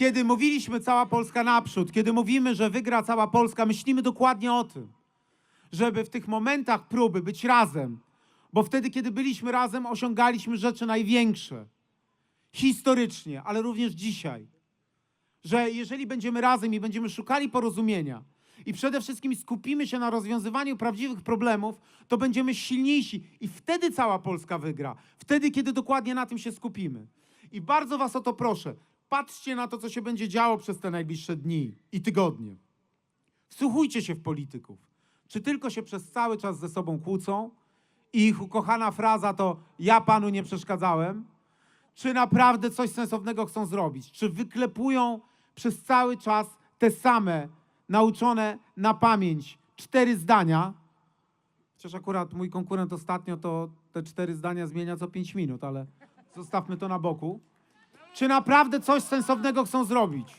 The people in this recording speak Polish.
kiedy mówiliśmy cała Polska naprzód, kiedy mówimy, że wygra cała Polska, myślimy dokładnie o tym, żeby w tych momentach próby być razem, bo wtedy, kiedy byliśmy razem, osiągaliśmy rzeczy największe. Historycznie, ale również dzisiaj. Że jeżeli będziemy razem i będziemy szukali porozumienia i przede wszystkim skupimy się na rozwiązywaniu prawdziwych problemów, to będziemy silniejsi i wtedy cała Polska wygra. Wtedy, kiedy dokładnie na tym się skupimy. I bardzo Was o to proszę. Patrzcie na to, co się będzie działo przez te najbliższe dni i tygodnie. Wsłuchujcie się w polityków. Czy tylko się przez cały czas ze sobą kłócą i ich ukochana fraza to ja panu nie przeszkadzałem? Czy naprawdę coś sensownego chcą zrobić? Czy wyklepują przez cały czas te same nauczone na pamięć cztery zdania? Chociaż akurat mój konkurent ostatnio to te cztery zdania zmienia co pięć minut, ale zostawmy to na boku. Czy naprawdę coś sensownego chcą zrobić?